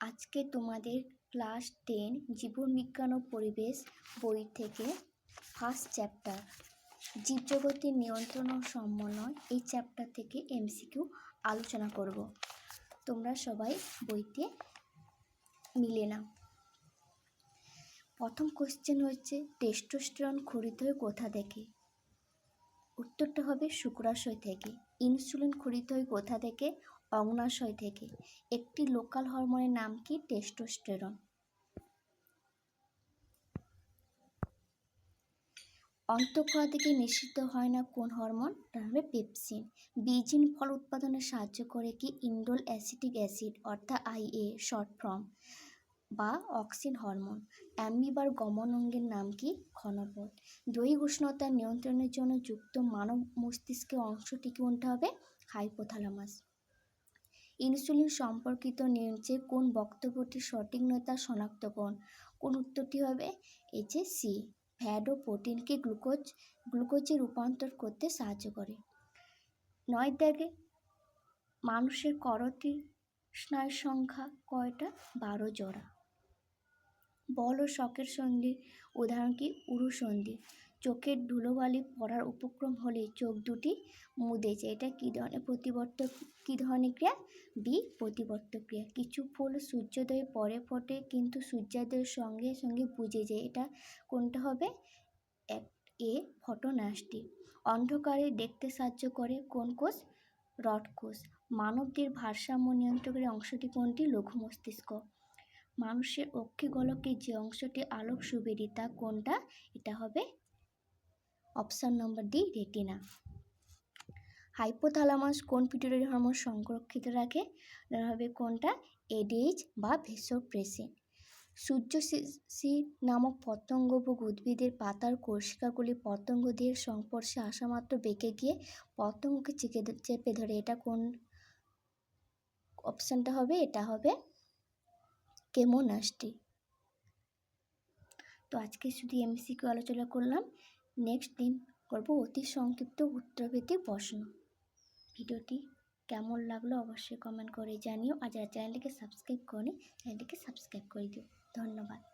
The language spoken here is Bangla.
আজকে তোমাদের ক্লাস টেন জীববিজ্ঞান ও পরিবেশ বই থেকে ফার্স্ট চ্যাপ্টার জীবজগতের নিয়ন্ত্রণ ও সমন্বয়, এই চ্যাপ্টার থেকে এমসিকিউ আলোচনা করব। তোমরা সবাই বইতে মিলে না প্রথম কোশ্চেন হচ্ছে টেস্টোস্টেরন খরিত হয় কোথা থেকে? উত্তরটা হবে শুক্রাশয় থেকে। ইনসুলিন খরিত হয় কোথা থেকে? অগ্নাশয় থেকে। একটি লোকাল হরমোনের নাম কি? টেস্টোস্টেরন। অন্তঃক্ষরা থেকে নিষিদ্ধ হয় না কোন হরমোন? তা হবে পেপসিন। বীজিন ফল উৎপাদনে সাহায্য করে কি ইন্ডোল অ্যাসিটিক অ্যাসিড, অর্থাৎ আইএ শর্ট ফর্ম, বা অক্সিন হরমোন? অ্যামিবার গমন অঙ্গের নাম কি? ক্ষণপথ দৈহিক উষ্ণতা নিয়ন্ত্রণের জন্য যুক্ত মানব মস্তিষ্কের অংশটি কোনটা হবে? হাইপোথ্যালামাস। ইনসুলিন সম্পর্কিত নিচে কোন বক্তব্যটি সঠিক নয় তা শনাক্তকরণ কোন উত্তরটি হবে? এই যে সি। ফ্যাট ও প্রোটিনকে গ্লুকোজ, গ্লুকোজে রূপান্তর করতে সাহায্য করে। নয় দাগে মানুষের করটি স্নায়ুর সংখ্যা কয়টা? বারো জোড়া। বল ও শখের সন্ধি উদাহরণ কি? উরুসন্ধি। চোখের ধুলোবালি পড়ার উপক্রম হলে চোখ দুটি মুদে যায় এটা কী ধরনের প্রতিবর্তক কী ধরনের ক্রিয়া? বি প্রতিবর্তক ক্রিয়া। কিছু ফুল সূর্যোদয়ে পরে ফোটে, কিন্তু সূর্যোদয়ের সঙ্গে সঙ্গে বুঝে যায়। এটা কোনটা হবে? এক, এ ফটোনাস্টি অন্ধকারে দেখতে সাহায্য করে কোন কোষ? রড কোষ মানবদের ভারসাম্য নিয়ন্ত্রকের অংশটি কোনটি? লঘু মস্তিষ্ক মানুষের অক্ষিগোলকে যে অংশটি আলোক সুবেরি তা কোনটা? এটা হবে option number D retina hypothalamus কোন পিটুইটারি হরমোন সংরক্ষিত রাখে? হবে কোনটা? এডিএইচ বা ভেসোপ্রেসিন সূর্যশি নামক পতঙ্গভোগ উদ্ভিদের পাতার কোষিকাগুলি পতঙ্গদের সংস্পর্শে আসা মাত্র বেঁকে গিয়ে পতঙ্গকে চিকে চেপে ধরে। এটা কোন অপশানটা হবে? এটা হবে কেমোনাস্টি। তো আজকে শুধু এমসিকিউ আলোচনা করলাম। নেক্সট দিন করব অতি সংক্ষিপ্ত উত্তরভিত্তিক প্রশ্ন। ভিডিওটি কেমন লাগল অবশ্যই কমেন্ট করে জানিও আর যারা চ্যানেলটিকে সাবস্ক্রাইব করে চ্যানেলটিকে সাবস্ক্রাইব করে দিও। ধন্যবাদ।